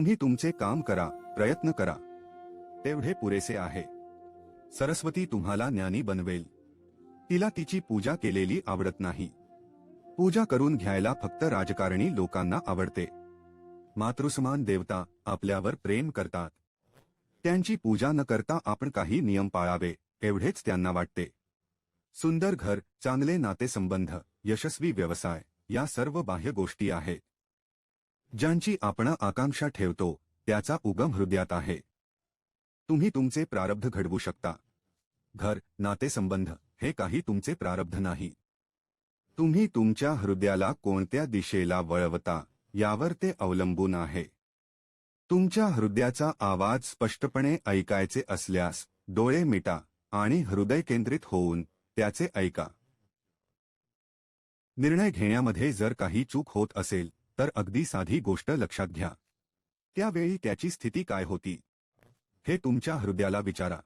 तुम्ही तुमचे काम करा प्रयत्न करा. तेवढे पुरेसे आहे. सरस्वती तुम्हाला ज्ञानी बनवेल. तिला तिची पूजा केलेली आवडत नाही. पूजा करून घ्यायला फक्त राजकारणी लोकांना आवडते. मातृसमान देवता आपल्यावर प्रेम करतात. त्यांची पूजा न करता आपण काही नियम पाळावे एवढेच त्यांना वाटते. सुंदर घर चांगले नातेसंबंध यशस्वी व्यवसाय या सर्व बाह्य गोष्टी आहेत. ज्यांची आपण आकांक्षा ठेवतो त्याचा उगम हृदयात आहे. तुम्ही तुमचे प्रारब्ध घडवू शकता. घर नातेसंबंध हे काही तुमचे प्रारब्ध नाही. तुम्ही तुमच्या हृदयाला कोणत्या दिशेला वळवता यावर ते अवलंबून आहे. तुमच्या हृदयाचा आवाज स्पष्टपणे ऐकायचे असल्यास डोळे मिटा आणि हृदय केंद्रित होऊन त्याचे ऐका. निर्णय घेण्यामध्ये जर काही चूक होत असेल तर अगदी साधी गोष्ट लक्षात घ्या. त्यावेळी त्याची स्थिती काय होती? हे तुमच्या हृदयाला विचारा.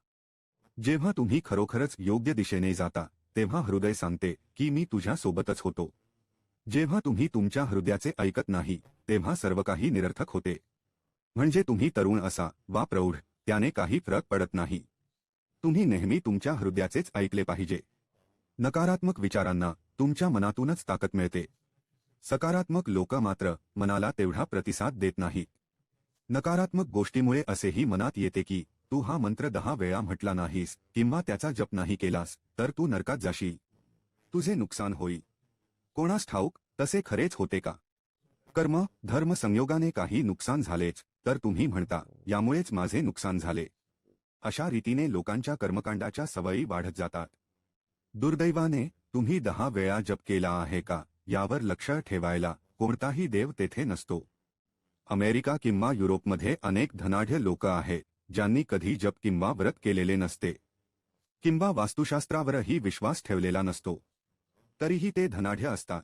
जेव्हा तुम्ही खरोखरच योग्य दिशेने जाता तेव्हा हृदय सांगते की मी तुझ्या सोबतच होतो. जेव्हा तुम्ही तुमच्या हृदयाचे ऐकत नाही तेव्हा सर्व काही निरर्थक होते. म्हणजे तुम्ही तरुण असा वा प्रौढ त्याने काही फरक पडत नाही. तुम्ही नेहमी तुमच्या हृदयाचेच ऐकले पाहिजे. नकारात्मक विचारांना तुमच्या मनातूनच ताकद मिळते. सकारात्मक लोक मात्र मनाला तेवढा प्रतिसाद देत नाहीत. नकारात्मक गोष्टीमुळे असेही मनात येते की तू हा मंत्र दहा वेळा म्हटला नाहीस किंवा त्याचा जप नाही केलास तर तू नरकात जाशील. तुझे नुकसान होईल. कोणास ठाऊक तसे खरेच होते का? कर्म धर्म संयोगाने काही नुकसान झालेच तर तुम्ही म्हणता यामुळेच माझे नुकसान झाले. अशा रीतीने लोकांच्या कर्मकांडाच्या सवयी वाढत जातात. दुर्दैवाने तुम्ही दहा वेळा जप केला आहे का? यावर लक्ष ठेवायला कोणताही देव तेथे नसतो. अमेरिका किंवा युरोपमध्ये अनेक धनाढ्य लोक आहेत, ज्यांनी कधी जप किंवा व्रत केलेले नसते. किंवा वास्तुशास्त्रावरही विश्वास ठेवलेला नसतो. तरीही ते धनाढ्य असतात.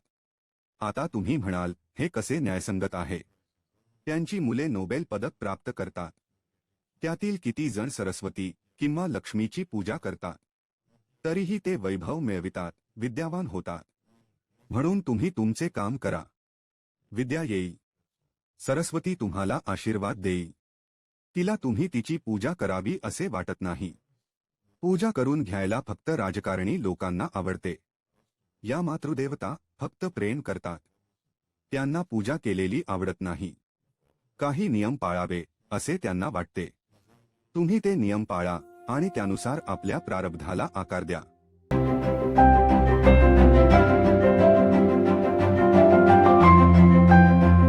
आता तुम्ही म्हणाल, हे कसे न्यायसंगत आहे? त्यांची मुले नोबेल पदक प्राप्त करतात. त्यातील किती जण सरस्वती किंवा लक्ष्मीची पूजा करतात. तरीही ते वैभव मिळवितात, विद्यावान होतात. म्हणून तुम्ही तुमचे काम करा. विद्या येई. सरस्वती तुम्हाला आशीर्वाद देई. तिला तुम्ही तिची पूजा करावी असे वाटत नाही. पूजा करून घ्यायला फक्त राजकारणी लोकांना आवडते. या मातृदेवता फक्त प्रेम करतात. त्यांना पूजा केलेली आवडत नाही. काही नियम पाळावे असे त्यांना वाटते. तुम्ही ते नियम पाळा आणि त्यानुसार आपल्या प्रारब्धाला आकार द्या.